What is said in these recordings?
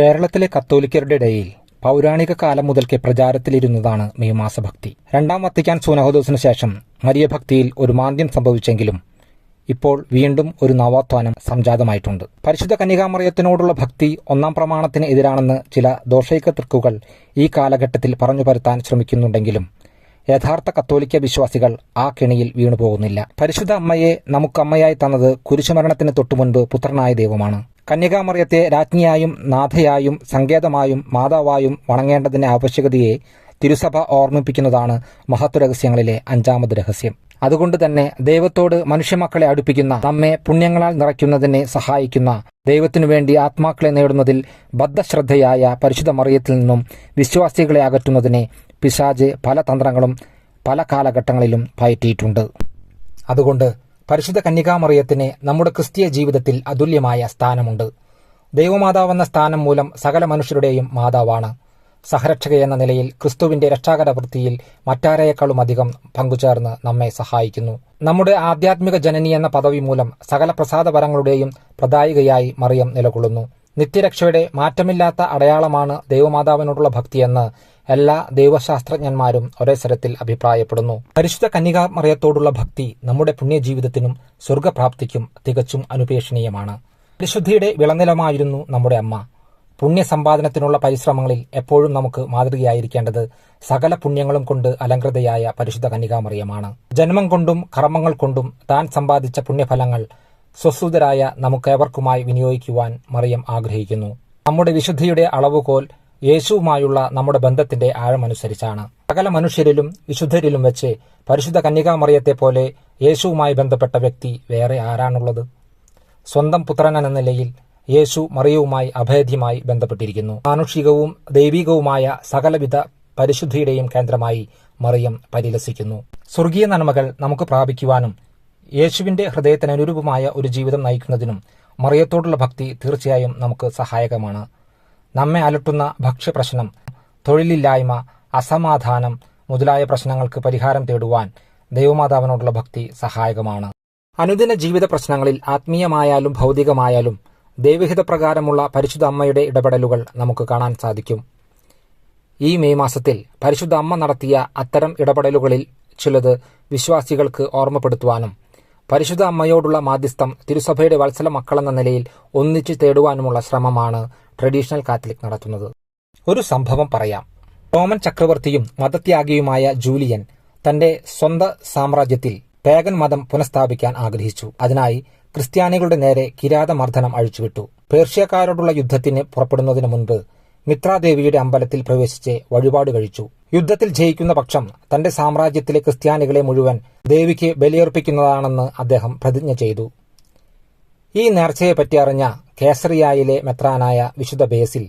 കേരളത്തിലെ കത്തോലിക്കരുടെ ഇടയിൽ പൗരാണിക കാലം മുതൽക്കേ പ്രചാരത്തിലിരുന്നതാണ് മീമാസ ഭക്തി രണ്ടാം വത്തിക്കാൻ സൂനഹോദോസിനു ശേഷം മരിയ ഭക്തിയിൽ ഒരു മാന്ദ്യം സംഭവിച്ചെങ്കിലും ഇപ്പോൾ വീണ്ടും ഒരു നവോത്ഥാനം സംജാതമായിട്ടുണ്ട്. പരിശുദ്ധ കന്യകാമറിയത്തിനോടുള്ള ഭക്തി ഒന്നാം പ്രമാണത്തിന് എതിരാണെന്ന് ചില ദോഷൈക തൃക്കുകൾ ഈ കാലഘട്ടത്തിൽ പറഞ്ഞു പരത്താൻ ശ്രമിക്കുന്നുണ്ടെങ്കിലും യഥാർത്ഥ കത്തോലിക്ക വിശ്വാസികൾ ആ കെണിയിൽ വീണുപോകുന്നില്ല. പരിശുദ്ധ അമ്മയെ നമുക്കമ്മയായി തന്നത് കുരിശുമരണത്തിന് തൊട്ടുമുൻപ് പുത്രനായ ദൈവമാണ്. കന്യകാമറിയത്തെ രാജ്ഞിയായും നാഥയായും സങ്കേതമായും മാതാവായും വണങ്ങേണ്ടതിന്റെ ആവശ്യകതയെ തിരുസഭ ഓർമ്മിപ്പിക്കുന്നതാണ് മഹത്വ രഹസ്യങ്ങളിലെ അഞ്ചാമത് രഹസ്യം. അതുകൊണ്ട് തന്നെ ദൈവത്തോട് മനുഷ്യമക്കളെ അടുപ്പിക്കുന്ന നമ്മെ പുണ്യങ്ങളാൽ നിറയ്ക്കുന്നതിനെ സഹായിക്കുന്ന ദൈവത്തിനു വേണ്ടി ആത്മാക്കളെ നേടുന്നതിൽ ബദ്ധശ്രദ്ധയായ പരിശുദ്ധ മറിയത്തിൽ നിന്നും വിശ്വാസികളെ അകറ്റുന്നതിനെ പിശാജ് പല തന്ത്രങ്ങളും പല കാലഘട്ടങ്ങളിലും പയറ്റിയിട്ടുണ്ട്. അതുകൊണ്ട് പരിശുദ്ധ കന്യകാമറിയത്തിന് നമ്മുടെ ക്രിസ്തീയ ജീവിതത്തിൽ അതുല്യമായ സ്ഥാനമുണ്ട്. ദൈവമാതാവെന്ന സ്ഥാനം മൂലം സകല മനുഷ്യരുടെയും മാതാവാണ്. സഹരക്ഷകയെന്ന നിലയിൽ ക്രിസ്തുവിന്റെ രക്ഷാകര വൃത്തിയിൽ മറ്റാരേക്കാളും അധികം പങ്കുചേർന്ന് നമ്മെ സഹായിക്കുന്നു. നമ്മുടെ ആധ്യാത്മിക ജനനി എന്ന പദവി മൂലം സകല പ്രസാദപരങ്ങളുടെയും പ്രദായികയായി മറിയം നിലകൊള്ളുന്നു. നിത്യരക്ഷയുടെ മാറ്റമില്ലാത്ത അടയാളമാണ് ദൈവമാതാവിനോടുള്ള ഭക്തിയെന്ന് എല്ലാ ദൈവശാസ്ത്രജ്ഞന്മാരും ഒരേ സ്വരത്തിൽ അഭിപ്രായപ്പെടുന്നു. പരിശുദ്ധ കന്യകാ മറിയത്തോടുള്ള ഭക്തി നമ്മുടെ പുണ്യജീവിതത്തിനും സ്വർഗപ്രാപ്തിക്കും തികച്ചും അനുപേക്ഷണീയമാണ്. പരിശുദ്ധിയുടെ വിളനിലമായിരുന്നു നമ്മുടെ അമ്മ. പുണ്യസമ്പാദനത്തിനുള്ള പരിശ്രമങ്ങളിൽ എപ്പോഴും നമുക്ക് മാതൃകയായിരിക്കേണ്ടത് സകല പുണ്യങ്ങളും കൊണ്ട് അലങ്കൃതയായ പരിശുദ്ധ കന്യകാമറിയമാണ്. ജന്മം കൊണ്ടും കർമ്മങ്ങൾ കൊണ്ടും താൻ സമ്പാദിച്ച പുണ്യഫലങ്ങൾ സ്വസ്തുതരായ നമുക്കേവർക്കുമായി വിനിയോഗിക്കുവാൻ മറിയം ആഗ്രഹിക്കുന്നു. നമ്മുടെ വിശുദ്ധിയുടെ അളവുകോൽ യേശുവുമായുള്ള നമ്മുടെ ബന്ധത്തിന്റെ ആഴമനുസരിച്ചാണ്. സകല മനുഷ്യരിലും വിശുദ്ധരിലും വെച്ച് പരിശുദ്ധ കന്യകാമറിയത്തെ പോലെ യേശുവുമായി ബന്ധപ്പെട്ട വ്യക്തി വേറെ ആരാണുള്ളത്? സ്വന്തം പുത്രൻ എന്ന നിലയിൽ യേശു മറിയവുമായി അഭേദ്യമായി ബന്ധപ്പെട്ടിരിക്കുന്നു. മാനുഷികവും ദൈവികവുമായ സകലവിധ പരിശുദ്ധിയുടെയും കേന്ദ്രമായി മറിയം പരിലസിക്കുന്നു. സ്വർഗീയ നന്മകൾ നമുക്ക് പ്രാപിക്കുവാനും യേശുവിന്റെ ഹൃദയത്തിന് അനുരൂപമായ ഒരു ജീവിതം നയിക്കുന്നതിനും മറിയത്തോടുള്ള ഭക്തി തീർച്ചയായും നമുക്ക് സഹായകമാണ്. നമ്മെ അലട്ടുന്ന ഭക്ഷ്യപ്രശ്നം തൊഴിലില്ലായ്മ അസമാധാനം മുതലായ പ്രശ്നങ്ങൾക്ക് പരിഹാരം തേടുവാൻ ദൈവമാതാവിനോടുള്ള ഭക്തി സഹായകമാണ്. അനുദിന ജീവിത പ്രശ്നങ്ങളിൽ ആത്മീയമായാലും ഭൗതികമായാലും ദൈവഹിതപ്രകാരമുള്ള പരിശുദ്ധ അമ്മയുടെ ഇടപെടലുകൾ നമുക്ക് കാണാൻ സാധിക്കും. ഈ മെയ് മാസത്തിൽ പരിശുദ്ധ അമ്മ നടത്തിയ അത്തരം ഇടപെടലുകളിൽ ചിലത് വിശ്വാസികൾക്ക് ഓർമ്മപ്പെടുത്തുവാനും പരിശുദ്ധ അമ്മയോടുള്ള മാധ്യസ്ഥം തിരുസഭയുടെ വത്സല മക്കളെന്ന നിലയിൽ ഒന്നിച്ചു തേടുവാനുമുള്ള ശ്രമമാണ് ട്രഡീഷണൽ കാത്തലിക് നടത്തുന്നത്. ഒരു സംഭവം പറയാം. റോമൻ ചക്രവർത്തിയും മതത്യാഗിയുമായ ജൂലിയൻ തന്റെ സ്വന്ത സാമ്രാജ്യത്തിൽ പേഗൻ മതം പുനഃസ്ഥാപിക്കാൻ ആഗ്രഹിച്ചു. അതിനായി ക്രിസ്ത്യാനികളുടെ നേരെ കിരാതമർദ്ദനം അഴിച്ചുവിട്ടു. പേർഷ്യക്കാരോടുള്ള യുദ്ധത്തിന് പുറപ്പെടുന്നതിനു മുൻപ് മിത്രാദേവിയുടെ അമ്പലത്തിൽ പ്രവേശിച്ച് വഴിപാട് കഴിച്ചു. യുദ്ധത്തിൽ ജയിക്കുന്ന പക്ഷം തന്റെ സാമ്രാജ്യത്തിലെ ക്രിസ്ത്യാനികളെ മുഴുവൻ ദേവിക്ക് ബലിയർപ്പിക്കുന്നതാണെന്ന് അദ്ദേഹം പ്രതിജ്ഞ ചെയ്തു. ഈ നേർച്ചയെപ്പറ്റി അറിഞ്ഞ കേസറിയായിലെ മെത്രാനായ വിശുദ്ധ ബേസിൽ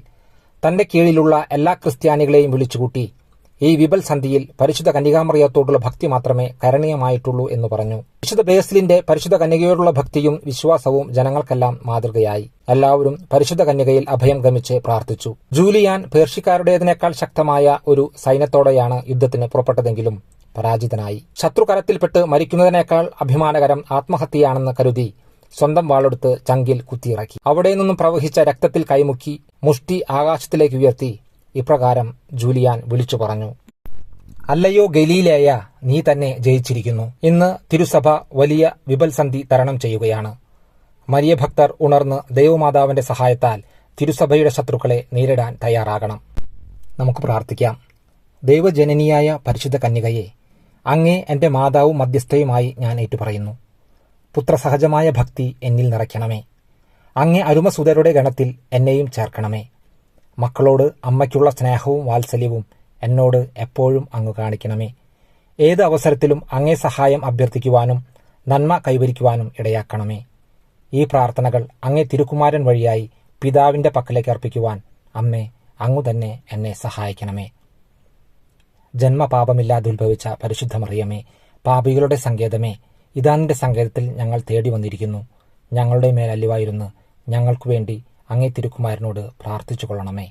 തന്റെ കീഴിലുള്ള എല്ലാ ക്രിസ്ത്യാനികളെയും വിളിച്ചുകൂട്ടി ഈ വിപൽ സന്ധിയിൽ പരിശുദ്ധ കന്യകാമറിയത്തോടുള്ള ഭക്തി മാത്രമേ കരണീയമായിട്ടുള്ളൂ എന്ന് പറഞ്ഞു. വിശുദ്ധ ബേസിലിന്റെ പരിശുദ്ധ കന്യകയോടുള്ള ഭക്തിയും വിശ്വാസവും ജനങ്ങൾക്കെല്ലാം മാതൃകയായി. എല്ലാവരും പരിശുദ്ധ കന്യകയിൽ അഭയം ഗമിച്ച് പ്രാർത്ഥിച്ചു. ജൂലിയാൻ പേർഷിക്കാരുടേതിനേക്കാൾ ശക്തമായ ഒരു സൈന്യത്തോടെയാണ് യുദ്ധത്തിന് പുറപ്പെട്ടതെങ്കിലും പരാജിതനായി. ശത്രുകരത്തിൽപ്പെട്ട് മരിക്കുന്നതിനേക്കാൾ അഭിമാനകരം ആത്മഹത്യയാണെന്ന് കരുതി സ്വന്തം വാളെടുത്ത് ചങ്കിൽ കുത്തിയിറക്കി. അവിടെ നിന്നും പ്രവഹിച്ച രക്തത്തിൽ കൈമുക്കി മുഷ്ടി ആകാശത്തിലേക്ക് ഉയർത്തി ഇപ്രകാരം ജൂലിയാൻ വിളിച്ചു പറഞ്ഞു. അല്ലയോ ഗലീലേയ നീ തന്നെ ജയിച്ചിരിക്കുന്നു. ഇന്ന് തിരുസഭ വലിയ വിപൽസന്ധി തരണം ചെയ്യുകയാണ്. മരിയ ഭക്തർ ഉണർന്ന് ദൈവമാതാവിന്റെ സഹായത്താൽ തിരുസഭയുടെ ശത്രുക്കളെ നേരിടാൻ തയ്യാറാകണം. നമുക്ക് പ്രാർത്ഥിക്കാം. ദൈവജനനിയായ പരിശുദ്ധ കന്യകയെ അങ്ങേ എന്റെ മാതാവും മധ്യസ്ഥയുമായി ഞാൻ ഏറ്റുപറയുന്നു. പുത്രസഹജമായ ഭക്തി എന്നിൽ നിറയ്ക്കണമേ. അങ്ങേ അരുമസുതരുടെ ഗണത്തിൽ എന്നെയും ചേർക്കണമേ. മക്കളോട് അമ്മയ്ക്കുള്ള സ്നേഹവും വാത്സല്യവും എന്നോട് എപ്പോഴും അങ്ങ് കാണിക്കണമേ. ഏത് അവസരത്തിലും അങ്ങേ സഹായം അഭ്യർത്ഥിക്കുവാനും നന്മ കൈവരിക്കുവാനും ഇടയാക്കണമേ. ഈ പ്രാർത്ഥനകൾ അങ്ങേ തിരുക്കുമാരൻ വഴിയായി പിതാവിന്റെ പക്കലേക്ക് അർപ്പിക്കുവാൻ അമ്മേ അങ്ങു തന്നെ എന്നെ സഹായിക്കണമേ. ജന്മപാപമില്ലാതെ ഉത്ഭവിച്ച പരിശുദ്ധമറിയമേ പാപികളുടെ സങ്കേതമേ ഇതാ നിന്റെ സങ്കേതത്തിൽ ഞങ്ങൾ തേടി വന്നിരിക്കുന്നു. ഞങ്ങളുടെ മേൽ അല്ലുവായിരുന്നു ഞങ്ങൾക്കു വേണ്ടി അങ്ങേ തിരുക്കുമാരനോട് പ്രാർത്ഥിച്ചു കൊള്ളണമേ